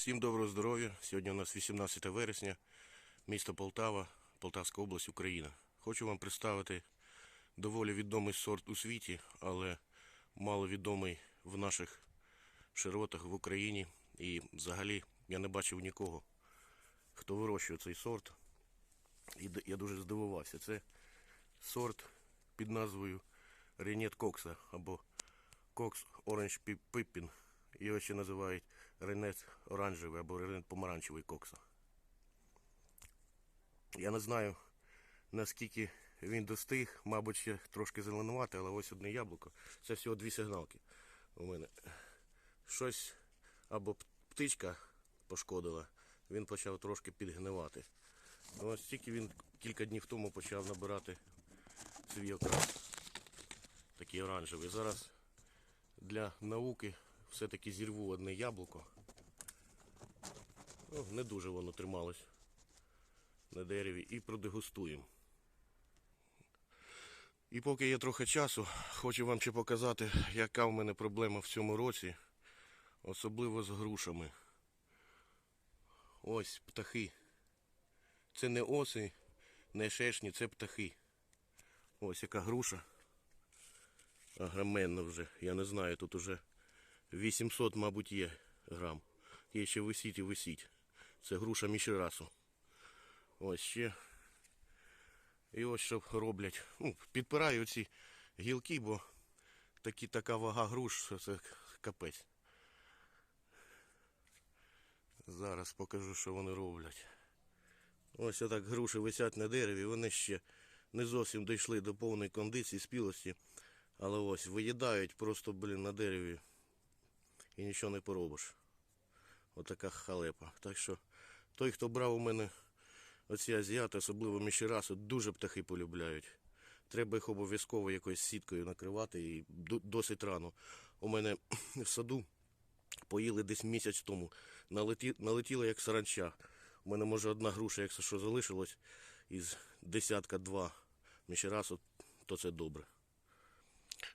Всім доброго здоров'я. Сьогодні у нас 18 вересня, місто Полтава, Полтавська область, Україна. Хочу вам представити доволі відомий сорт у світі, але маловідомий в наших широтах в Україні. І взагалі я не бачив нікого, хто вирощує цей сорт. І я дуже здивувався. Це сорт під назвою Ренет Кокса або Кокс Оранж Пиппін. Його ще називають Ренет оранжевий або Ренет помаранчевий кокса. Я не знаю, наскільки він достиг, мабуть, ще трошки зеленувати, але ось одне яблуко. Це всього дві сигналки у мене. Щось або птичка пошкодила, він почав трошки підгнивати. Ну, Ось тільки він кілька днів тому почав набирати свій окрас. Такий оранжевий. Зараз для науки все-таки зірву одне яблуко. Ну, не дуже воно трималось на дереві і продегустуємо. І поки є трохи часу, хочу вам ще показати, яка в мене проблема в цьому році, особливо з грушами. Ось птахи. Це не оси, не шешні, це птахи. Ось яка груша. Агроменна вже. Я не знаю, тут уже 800, мабуть, є грам. Є ще висіть і висіть. Це груша мішерасу. Ось ще. І ось що роблять. Ну, підпираю ці гілки, бо такі, така вага груш, що це капець. Зараз покажу, що вони роблять. Ось отак груші висять на дереві, вони ще не зовсім дійшли до повної кондиції, спілості. Але ось виїдають просто, блін, на дереві і нічого не поробиш. Отака халепа. Так що той, хто брав у мене оці азіати, особливо міщераси, дуже птахи полюбляють. Треба їх обов'язково якоюсь сіткою накривати і досить рано. У мене в саду поїли десь місяць тому. Налеті, налетіло як саранча. У мене може одна груша, якщо що залишилось, із десятка два міщерасу, то це добре.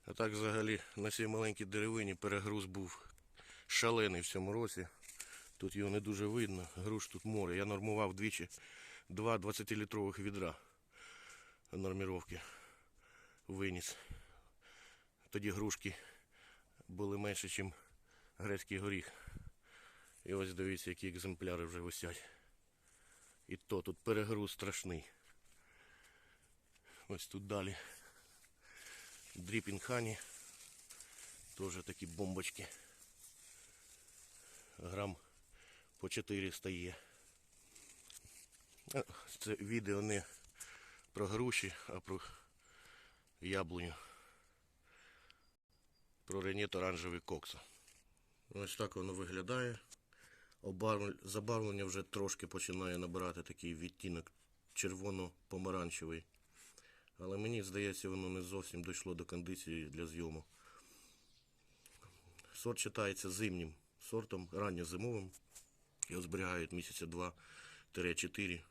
А так взагалі на цій маленькій деревині перегруз був шалений в цьому році. Тут його не дуже видно. Груш тут море. Я нормував двічі два 20-літрових відра норміровки виніс. Тоді грушки були менше, ніж грецький горіх. І ось дивіться, які екземпляри вже висять. І то тут перегруз страшний. Ось тут далі. Дріпінг хані. Теж такі бомбочки. Грам по 400 є. Це відео не про груші, а про яблуню. Про ренет оранжевий кокса. Ось так воно виглядає. Забарвлення вже трошки починає набирати такий відтінок червоно-помаранчевий. Але мені здається, воно не зовсім дійшло до кондиції для зйому. Сорт читається зимнім сортом, ранньозимовим. Його зберігають місяця 2-4,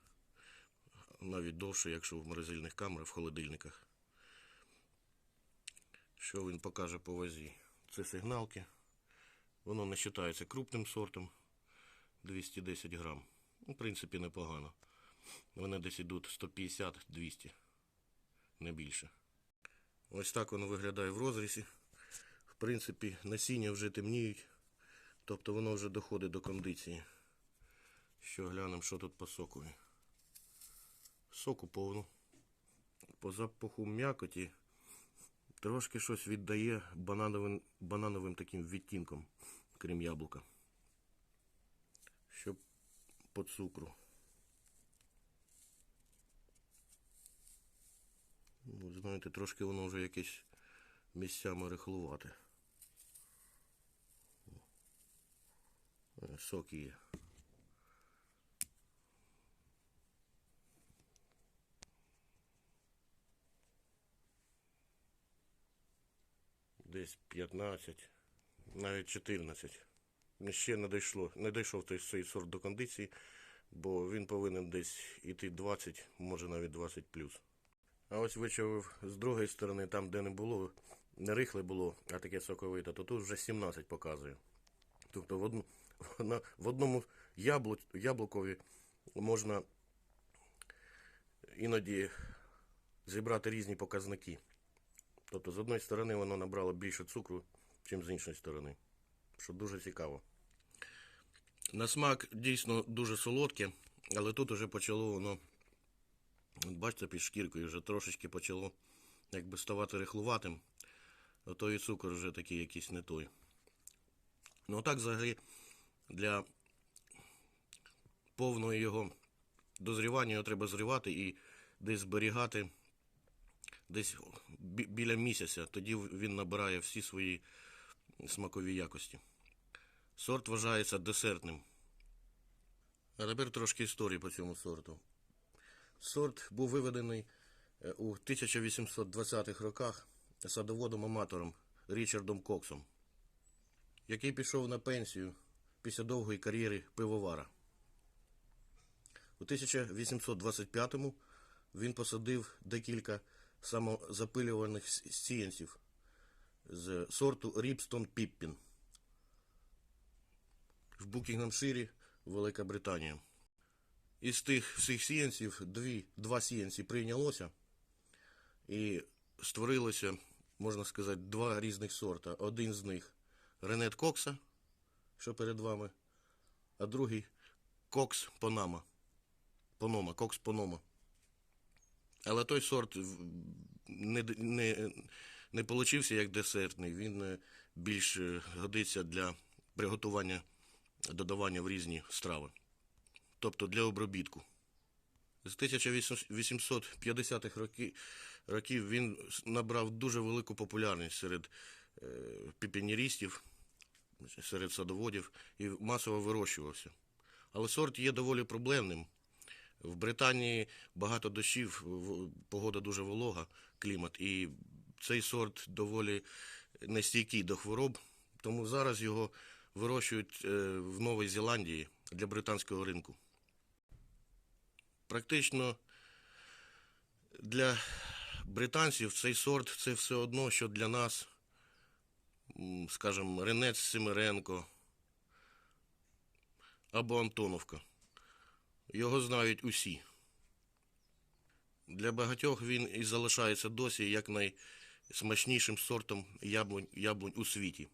навіть довше, якщо в морозильних камерах, в холодильниках. Що він покаже по вазі? Це сигналки. Воно не вважається крупним сортом. 210 грам. Ну, В принципі, непогано. Вони десь йдуть 150-200 не більше. Ось так воно виглядає в розрізі. В принципі, насіння вже темніють, тобто воно вже доходить до кондиції. Що глянемо, що тут по сокові. Соку повно. По запаху м'якоті трошки щось віддає банановим, банановим таким відтінком, крім яблука. Що по цукру. Ну, знаєте, трошки воно вже якесь місцями рихлувате. Е, Десь 15, навіть 14. Ну, Ще не дійшло, не дійшов той цей сорт до кондиції, бо він повинен десь іти 20, може навіть 20 плюс. А ось вичавив з другої сторони, там, де не було, не рихле було, а таке соковите, то тут вже 17 показує. Тобто в одну, на, в одному яблу, яблукові можна іноді зібрати різні показники. Тобто, з одної сторони воно набрало більше цукру, ніж з іншої сторони. Що дуже цікаво. На смак дійсно дуже солодке, але тут уже почало воно, от бачите, під шкіркою вже трошечки почало якби ставати рихлуватим. А то і цукор вже такий якийсь не той. Ну, так взагалі для повного його дозрівання його треба зривати і десь зберігати десь бі- біля місяця. Тоді він набирає всі свої смакові якості. Сорт вважається десертним. А тепер трошки історії по цьому сорту. Сорт був виведений е, у 1820-х роках садоводом-аматором Річардом Коксом, який пішов на пенсію після довгої кар'єри пивовара. У 1825-му він посадив декілька самозапилюваних сіянців з сорту Ріпстон Піппін в Букінгhamширі, Велика Британія. Із тих всіх сіянців дві, два сіянці прийнялося і створилося, можна сказати, два різних сорта. Один з них Ренет Кокса, що перед вами, а другий Кокс Панама. Понома, Кокс Понома. Але той сорт не, не, не получився як десертний. Він е, більш е, годиться для приготування, додавання в різні страви. Тобто для обробітку. З 1850-х років він набрав дуже велику популярність серед е, піпінєристів, серед садоводів і масово вирощувався. Але сорт є доволі проблемним. В Британії багато дощів, погода дуже волога, клімат, і цей сорт доволі нестійкий до хвороб, тому зараз його вирощують е, в Новій Зеландії для британського ринку. Практично для британців цей сорт це все одно, що для нас, скажімо, Ренець Семиренко або Антоновка. Його знають усі. Для багатьох він і залишається досі як найсмачнішим сортом яблунь, яблунь у світі.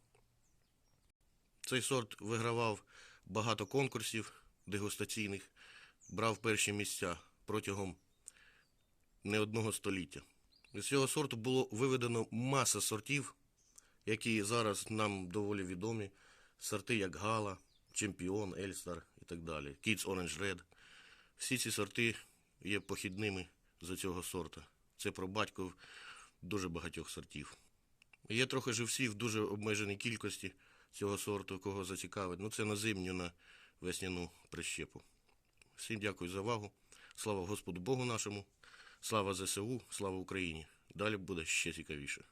Цей сорт вигравав багато конкурсів дегустаційних, брав перші місця протягом не одного століття. З цього сорту було виведено маса сортів, які зараз нам доволі відомі. Сорти як Гала, Чемпіон, Ельстар і так далі. Kids Orange Red. Всі ці сорти є похідними з цього сорта. Це пробатько дуже багатьох сортів. Є трохи живців в дуже обмеженій кількості цього сорту, кого зацікавить. Ну це на зимню, на весняну прищепу. Всім дякую за увагу. Слава Господу Богу нашому. Слава ЗСУ, слава Україні. Далі буде ще цікавіше.